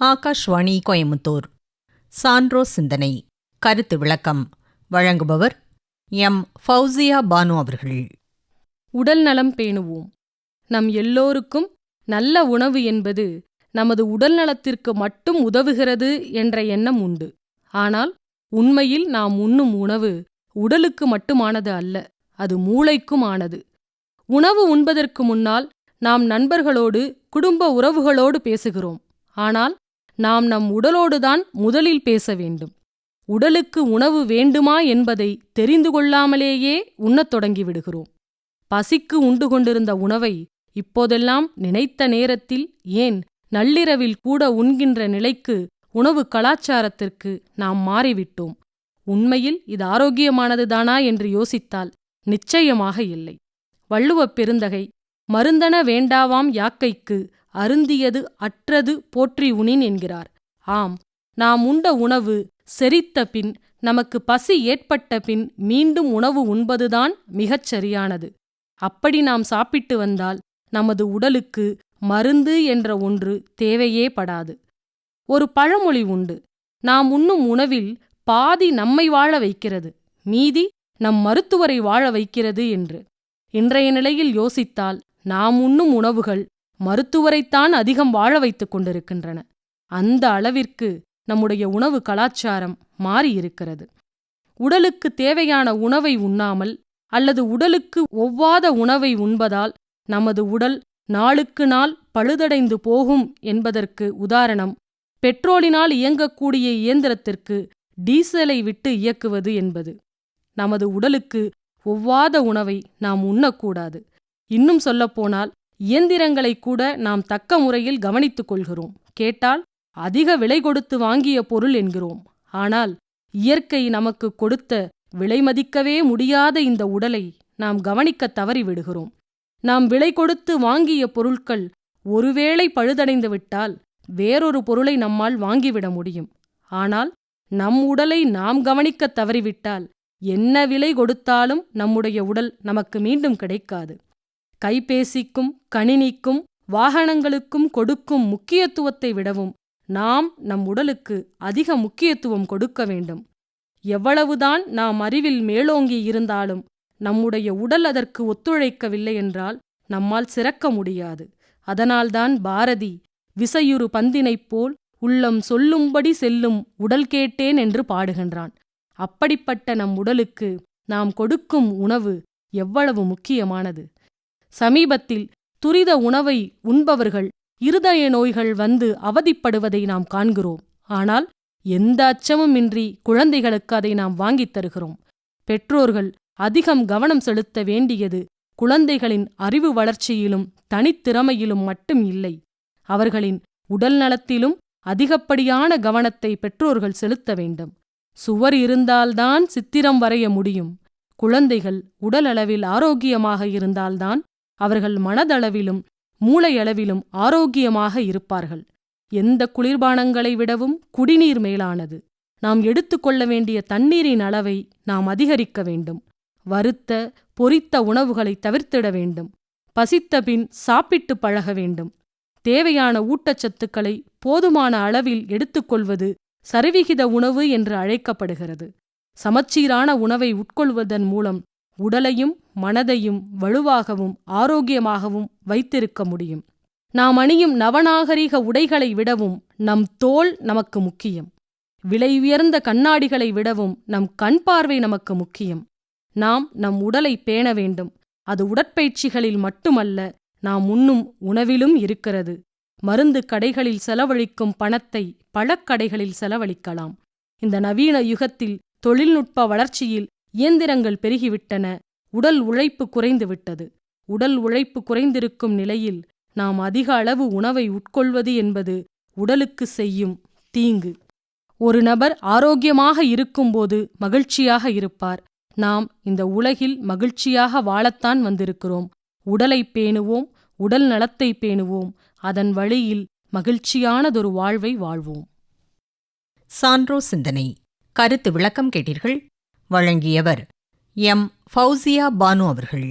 ஆகாஷ்வாணி கோயமுத்தூர் சான்றோ சிந்தனை. கருத்து விளக்கம். வழங்குபவர் எம். ஃபௌசியா பானு அவர்கள். உடல் நலம் பேணுவோம். நம் எல்லோருக்கும் நல்ல உணவு என்பது நமது உடல் நலத்திற்கு மட்டும் உதவுகிறது என்ற எண்ணம் உண்டு. ஆனால் உண்மையில் நாம் உண்ணும் உணவு உடலுக்கு மட்டுமானது அல்ல அது மூளைக்கும் ஆனது உணவு உண்பதற்கு முன்னால் நாம் நண்பர்களோடு குடும்ப உறவுகளோடு பேசுகிறோம். ஆனால் நாம் நம் உடலோடுதான் முதலில் பேச வேண்டும். உடலுக்கு உணவு வேண்டுமா என்பதை தெரிந்து கொள்ளாமலேயே உண்ணத் தொடங்கிவிடுகிறோம். பசிக்கு உண்டு கொண்டிருந்த உணவை இப்போதெல்லாம் நினைத்த நேரத்தில் ஏன் நள்ளிரவில் கூட உண்கின்ற நிலைக்கு உணவு கலாச்சாரத்திற்கு நாம் மாறிவிட்டோம். உண்மையில் இது ஆரோக்கியமானதுதானா என்று யோசித்தால் நிச்சயமாக இல்லை. வள்ளுவப் பெருந்தகை மருந்தன வேண்டாவாம் யாக்கைக்கு அருந்தியது அற்றது போற்றி உணின் என்கிறார். ஆம் நாம் உண்ட உணவு செரித்த பின் நமக்கு பசி ஏற்பட்ட பின் மீண்டும் உணவு உண்பதுதான் மிகச் சரியானது. அப்படி நாம் சாப்பிட்டு வந்தால் நமது உடலுக்கு மருந்து என்ற ஒன்று தேவையே படாது. ஒரு பழமொழி உண்டு. நாம் உண்ணும் உணவில் பாதி நம்மை வாழ வைக்கிறது மீதி நம் மருத்துவரை வாழ வைக்கிறது என்று. இன்றைய நிலையில் யோசித்தால் நாம் உண்ணும் உணவுகள் மருத்துவரைத்தான் அதிகம் வாழ வைத்துக் கொண்டிருக்கின்றன. அந்த அளவிற்கு நம்முடைய உணவு கலாச்சாரம் மாறியிருக்கிறது. உடலுக்கு தேவையான உணவை உண்ணாமல் அல்லது உடலுக்கு ஒவ்வாத உணவை உண்பதால் நமது உடல் நாளுக்கு நாள் பழுதடைந்து போகும் என்பதற்கு உதாரணம் பெட்ரோலினால் இயங்கக்கூடிய இயந்திரத்திற்கு டீசலை விட்டு இயக்குவது என்பது. நமது உடலுக்கு ஒவ்வாத உணவை நாம் உண்ணக்கூடாது. இன்னும் சொல்லப்போனால் இயந்திரங்களை கூட நாம் தக்க முறையில் கவனித்துக் கொள்கிறோம். கேட்டால் அதிக விலை கொடுத்து வாங்கிய பொருள் என்கிறோம். ஆனால் இயற்கை நமக்கு கொடுத்த விலை மதிக்கவே முடியாத இந்த உடலை நாம் கவனிக்கத் தவறிவிடுகிறோம். நாம் விலை கொடுத்து வாங்கிய பொருட்கள் ஒருவேளை பழுதடைந்து விட்டால் வேறொரு பொருளை நம்மால் வாங்கிவிட முடியும். ஆனால் நம் உடலை நாம் கவனிக்கத் தவறிவிட்டால் என்ன விலை கொடுத்தாலும் நம்முடைய உடல் நமக்கு மீண்டும் கிடைக்காது. கைபேசிக்கும் கணினிக்கும் வாகனங்களுக்கும் கொடுக்கும் முக்கியத்துவத்தை விடவும் நாம் நம் உடலுக்கு அதிக முக்கியத்துவம் கொடுக்க வேண்டும். எவ்வளவுதான் நாம் அறிவில் மேலோங்கி இருந்தாலும் நம்முடைய உடல் அதற்கு ஒத்துழைக்கவில்லை என்றால் நம்மால் சிறக்க முடியாது. அதனால்தான் பாரதி விசையுறு பந்தினைப் போல் உள்ளம் சொல்லும்படி செல்லும் உடல் கேட்டேன் என்று பாடுகின்றான். அப்படிப்பட்ட நம் உடலுக்கு நாம் கொடுக்கும் உணவு எவ்வளவு முக்கியமானது? சமீபத்தில் துரித உணவை உண்பவர்கள் இருதய நோய்கள் வந்து அவதிப்படுவதை நாம் காண்கிறோம். ஆனால் எந்த அச்சமுமின்றி குழந்தைகளுக்கு அதை நாம் வாங்கித் தருகிறோம். பெற்றோர்கள் அதிகம் கவனம் செலுத்த வேண்டியது குழந்தைகளின் அறிவு வளர்ச்சியிலும் தனித்திறமையிலும் மட்டும் இல்லை. அவர்களின் உடல் நலத்திலும் அதிகப்படியான கவனத்தை பெற்றோர்கள் செலுத்த வேண்டும். சுவர் இருந்தால்தான் சித்திரம் வரைய முடியும். குழந்தைகள் உடலளவில் ஆரோக்கியமாக இருந்தால்தான் அவர்கள் மனதளவிலும் மூளையளவிலும் ஆரோக்கியமாக இருப்பார்கள். எந்த குளிர்பானங்களை விடவும் குடிநீர் மேலானது. நாம் எடுத்துக்கொள்ள வேண்டிய தண்ணீரின் அளவை நாம் அதிகரிக்க வேண்டும். வறுத்த பொரித்த உணவுகளை தவிர்த்திட வேண்டும். பசித்த பின் சாப்பிட்டு பழக வேண்டும். தேவையான ஊட்டச்சத்துக்களை போதுமான அளவில் எடுத்துக்கொள்வது சரிவிகித உணவு என்று அழைக்கப்படுகிறது. சமச்சீரான உணவை உட்கொள்வதன் மூலம் உடலையும் மனதையும் வலுவாகவும் ஆரோக்கியமாகவும் வைத்திருக்க முடியும். நாம் அணியும் நவநாகரிக உடைகளை விடவும் நம் தோல் நமக்கு முக்கியம். விலை உயர்ந்த கண்ணாடிகளை விடவும் நம் கண் பார்வை நமக்கு முக்கியம். நாம் நம் உடலை பேண வேண்டும். அது உடற்பயிற்சிகளில் மட்டுமல்ல நாம் உண்ணும் உணவிலும் இருக்கிறது. மருந்து கடைகளில் செலவழிக்கும் பணத்தை பழக்கடைகளில் செலவழிக்கலாம். இந்த நவீன யுகத்தில் தொழில்நுட்ப வளர்ச்சியில் இயந்திரங்கள் பெருகிவிட்டன. உடல் உழைப்பு குறைந்துவிட்டது. உடல் உழைப்பு குறைந்திருக்கும் நிலையில் நாம் அதிக அளவு உணவை உட்கொள்வது என்பது உடலுக்கு செய்யும் தீங்கு. ஒரு நபர் ஆரோக்கியமாக இருக்கும்போது மகிழ்ச்சியாக இருப்பார். நாம் இந்த உலகில் மகிழ்ச்சியாக வாழத்தான் வந்திருக்கிறோம். உடலை பேணுவோம் உடல் நலத்தை பேணுவோம். அதன் வழியில் மகிழ்ச்சியானதொரு வாழ்வை வாழ்வோம். சான்றோ சிந்தனை. கருத்து விளக்கம் கேட்டீர்கள். வழங்கியவர் எம். ஃபௌசியா பானு அவர்கள்.